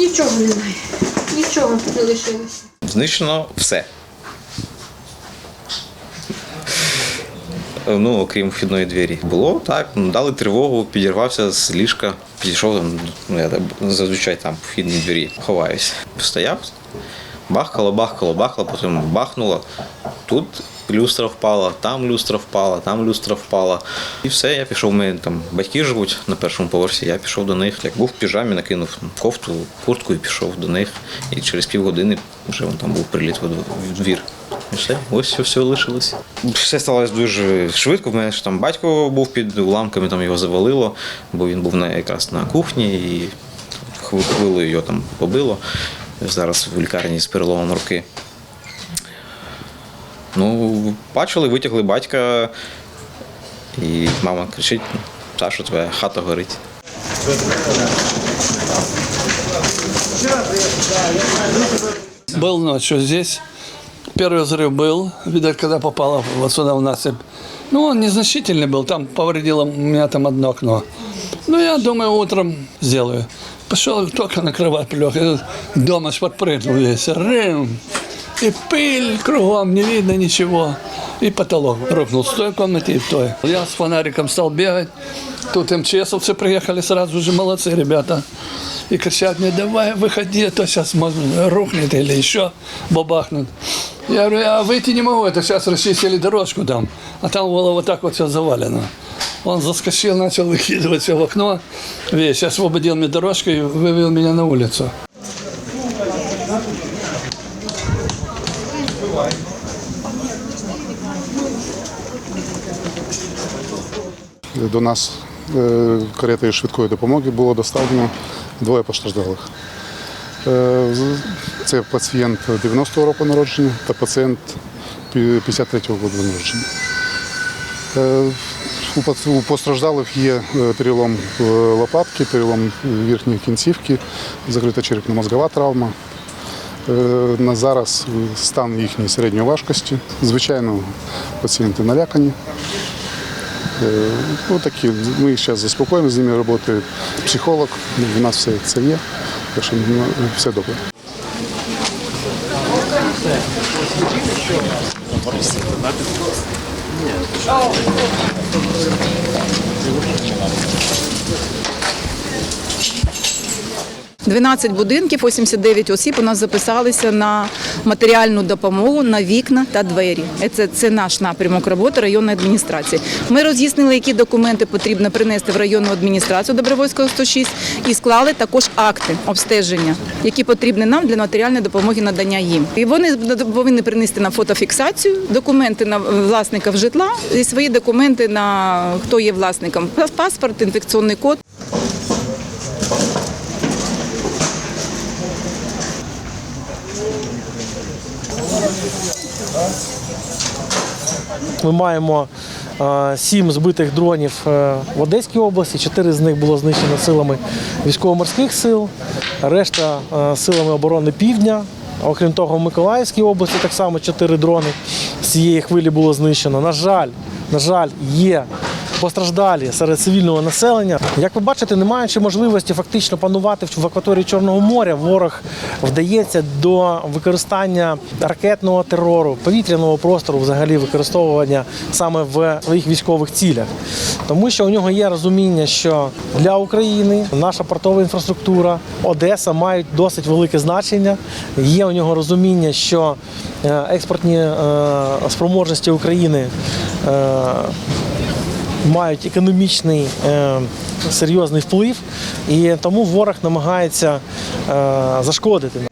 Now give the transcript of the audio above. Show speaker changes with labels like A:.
A: Нічого немає. Нічого не лишилося.
B: Знищено все. Ну, окрім вхідної двері. Було так, дали тривогу, підірвався з ліжка, підійшов ну я зазвичай там в вхідній двері ховаюсь. Стояв, бахкало, бахкало, бахкало, потім бахнуло. Тут люстра впала, там люстра впала, там люстра впала. І все, я пішов, мене там батьки живуть на першому поверсі, я пішов до них. Як був в піжамі, накинув кофту, куртку і пішов до них. І через півгодини вже вон там був приліт в двір. І все, ось все, лишилось. Все сталося дуже швидко. В мене ж там батько був під уламками, там його завалило, бо він був на, якраз на кухні і хви- хвилею його там побило. Зараз в лікарні з переломом руки. Ну, бачили, витягли батька, і мама кричить: Саша, твоя хата горить.
C: Был ночью здесь. Первый взрыв был, видать, когда попало вот сюда в насыпь. Ну, он незначительный был, там повредило у меня там одно окно. Ну, я думаю, утром сделаю. Пошел только на кровать лег, и дом аж подпрыгнул весь. Рым! И пыль кругом, не видно ничего. И потолок рухнул в той комнате и в той. Я с фонариком стал бегать. Тут МЧСовцы приехали сразу же, молодцы ребята. И кричат мне, давай, выходи, а то сейчас рухнет или еще бабахнет. Я говорю, я выйти не могу, это сейчас расчистили дорожку там. А там было вот так вот все завалено. Он заскочил, начал выкидывать все в окно. Весь освободил мне дорожку и вывел меня на улицу.
D: До нас е, каретою швидкої допомоги було доставлено двоє постраждалих. Е, Це пацієнт 90-го року народження та пацієнт 53-го року народження. Е, У постраждалих є перелом лопатки, перелом верхньої кінцівки, закрита черепно-мозгова травма. На зараз стан їхній середньої важкості. Звичайно, пацієнти налякані. Ну, такі, ми їх зараз заспокоїмо, з ними роботи. психолог, у нас все це є, так що ну, все добре.
E: – 12 будинків, 89 осіб у нас записалися на матеріальну допомогу на вікна та двері. Це, це наш напрямок роботи районної адміністрації. Ми роз'яснили, які документи потрібно принести в районну адміністрацію Добровольського 106 і склали також акти обстеження, які потрібні нам для матеріальної допомоги надання їм. І вони повинні принести на фотофіксацію, документи на власників житла і свої документи на хто є власником. Паспорт, інфекційний код.
F: Ми маємо е, сім збитих дронів е, в Одеській області. Чотири з них було знищено силами військово-морських сил, решта е, силами оборони Півдня. Окрім того, в Миколаївській області так само чотири дрони з цієї хвилі було знищено. На жаль, на жаль, є постраждалі серед цивільного населення. Як ви бачите, не маючи можливості фактично панувати в акваторії Чорного моря, ворог вдається до використання ракетного терору, повітряного простору, взагалі використовування саме в своїх військових цілях. Тому що у нього є розуміння, що для України наша портова інфраструктура, Одеса мають досить велике значення. Є у нього розуміння, що е, експортні е, спроможності України. Мають економічний е, серйозний вплив, і тому ворог намагається е, зашкодити.